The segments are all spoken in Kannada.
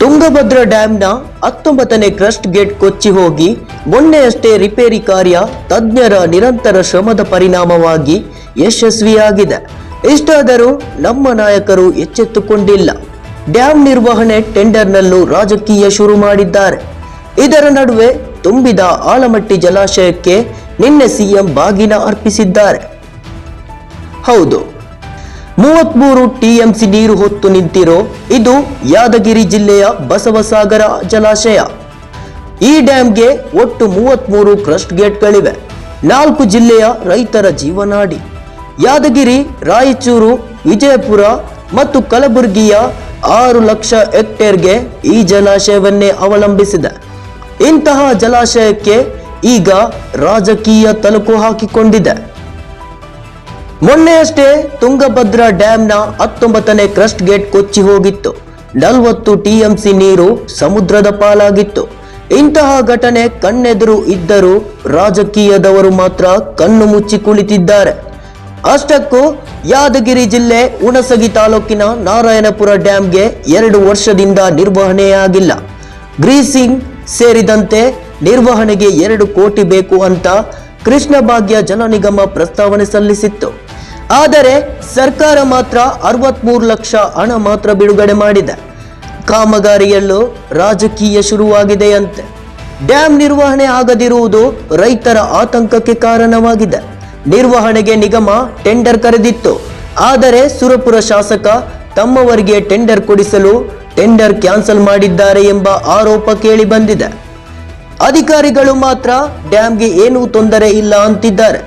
ತುಂಗಭದ್ರಾ ಡ್ಯಾಂನ ಹತ್ತೊಂಬತ್ತನೇ ಕ್ರಸ್ಟ್ ಗೇಟ್ ಕೊಚ್ಚಿ ಹೋಗಿ ಮೊನ್ನೆಯಷ್ಟೇ ರಿಪೇರಿ ಕಾರ್ಯ ತಜ್ಞರ ನಿರಂತರ ಶ್ರಮದ ಪರಿಣಾಮವಾಗಿ ಯಶಸ್ವಿಯಾಗಿದೆ. ಇಷ್ಟಾದರೂ ನಮ್ಮ ನಾಯಕರು ಎಚ್ಚೆತ್ತುಕೊಂಡಿಲ್ಲ. ಡ್ಯಾಂ ನಿರ್ವಹಣೆ ಟೆಂಡರ್ನಲ್ಲೂ ರಾಜಕೀಯ ಶುರು ಮಾಡಿದ್ದಾರೆ. ಇದರ ನಡುವೆ ತುಂಬಿದ ಆಲಮಟ್ಟಿ ಜಲಾಶಯಕ್ಕೆ ನಿನ್ನೆ ಸಿಎಂ ಬಾಗಿನ ಅರ್ಪಿಸಿದ್ದಾರೆ. ಹೌದು. ಮೂವತ್ಮೂರು ಟಿಎಂಸಿ ನೀರು ಹೊತ್ತು ನಿಂತಿರೋ ಇದು ಯಾದಗಿರಿ ಜಿಲ್ಲೆಯ ಬಸವಸಾಗರ ಜಲಾಶಯ. ಈ ಡ್ಯಾಂಗೆ ಒಟ್ಟು ಮೂವತ್ಮೂರು ಕ್ರಸ್ಟ್ ಗೇಟ್ಗಳಿವೆ. ನಾಲ್ಕು ಜಿಲ್ಲೆಯ ರೈತರ ಜೀವನಾಡಿ. ಯಾದಗಿರಿ, ರಾಯಚೂರು, ವಿಜಯಪುರ ಮತ್ತು ಕಲಬುರಗಿಯ ಆರು ಲಕ್ಷ ಹೆಕ್ಟೇರ್ಗೆ ಈ ಜಲಾಶಯವನ್ನೇ ಅವಲಂಬಿಸಿದೆ. ಇಂತಹ ಜಲಾಶಯಕ್ಕೆ ಈಗ ರಾಜಕೀಯ ತಲುಕು ಹಾಕಿಕೊಂಡಿದೆ. ಮೊನ್ನೆಯಷ್ಟೇ ತುಂಗಭದ್ರಾ ಡ್ಯಾಂನ ಹತ್ತೊಂಬತ್ತನೇ ಕ್ರಸ್ಟ್ ಗೇಟ್ ಕೊಚ್ಚಿ ಹೋಗಿತ್ತು. ನಲವತ್ತು ಟಿಎಂಸಿ ನೀರು ಸಮುದ್ರದ ಪಾಲಾಗಿತ್ತು. ಇಂತಹ ಘಟನೆ ಕಣ್ಣೆದುರು ಇದ್ದರೂ ರಾಜಕೀಯದವರು ಮಾತ್ರ ಕಣ್ಣು ಮುಚ್ಚಿ ಕುಳಿತಿದ್ದಾರೆ. ಅಷ್ಟಕ್ಕೂ ಯಾದಗಿರಿ ಜಿಲ್ಲೆ ಹುಣಸಗಿ ತಾಲೂಕಿನ ನಾರಾಯಣಪುರ ಡ್ಯಾಂಗೆ ಎರಡು ವರ್ಷದಿಂದ ನಿರ್ವಹಣೆಯಾಗಿಲ್ಲ. ಗ್ರೀಸಿಂಗ್ ಸೇರಿದಂತೆ ನಿರ್ವಹಣೆಗೆ ಎರಡು ಕೋಟಿ ಬೇಕು ಅಂತ ಕೃಷ್ಣ ಭಾಗ್ಯ ಜಲ ನಿಗಮ ಪ್ರಸ್ತಾವನೆ ಸಲ್ಲಿಸಿತ್ತು. ಆದರೆ ಸರ್ಕಾರ ಮಾತ್ರ ಅರವತ್ಮೂರು ಲಕ್ಷ ಹಣ ಮಾತ್ರ ಬಿಡುಗಡೆ ಮಾಡಿದೆ. ಕಾಮಗಾರಿಯಲ್ಲೂ ರಾಜಕೀಯ ಶುರುವಾಗಿದೆಯಂತೆ. ಡ್ಯಾಂ ನಿರ್ವಹಣೆ ಆಗದಿರುವುದು ರೈತರ ಆತಂಕಕ್ಕೆ ಕಾರಣವಾಗಿದೆ. ನಿರ್ವಹಣೆಗೆ ನಿಗಮ ಟೆಂಡರ್ ಕರೆದಿತ್ತು. ಆದರೆ ಸುರಪುರ ಶಾಸಕ ತಮ್ಮವರಿಗೆ ಟೆಂಡರ್ ಕೊಡಿಸಲು ಟೆಂಡರ್ ಕ್ಯಾನ್ಸಲ್ ಮಾಡಿದ್ದಾರೆ ಎಂಬ ಆರೋಪ ಕೇಳಿ ಬಂದಿದೆ ಅಧಿಕಾರಿಗಳು ಮಾತ್ರ ಡ್ಯಾಂಗೆ ಏನೂ ತೊಂದರೆ ಇಲ್ಲ ಅಂತಿದ್ದಾರೆ.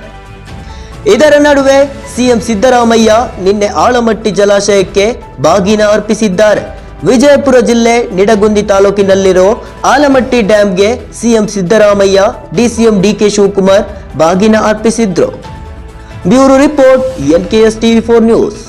ಇದರ ನಡುವೆ ಸಿಎಂ ಸಿದ್ದರಾಮಯ್ಯ ನಿನ್ನೆ ಆಳಮಟ್ಟಿ ಜಲಾಶಯಕ್ಕೆ ಬಾಗಿನ ಅರ್ಪಿಸಿದ್ದಾರೆ. ವಿಜಯಪುರ ಜಿಲ್ಲೆ ನಿಡಗುಂದಿ ತಾಲೂಕಿನಲ್ಲಿರೋ Almatti ಡ್ಯಾಂಗೆ CM Siddaramaiah, DCM DK Shivakumar ಬಾಗಿನ ಅರ್ಪಿಸಿದ್ರು. Bureau report NKS TV four news.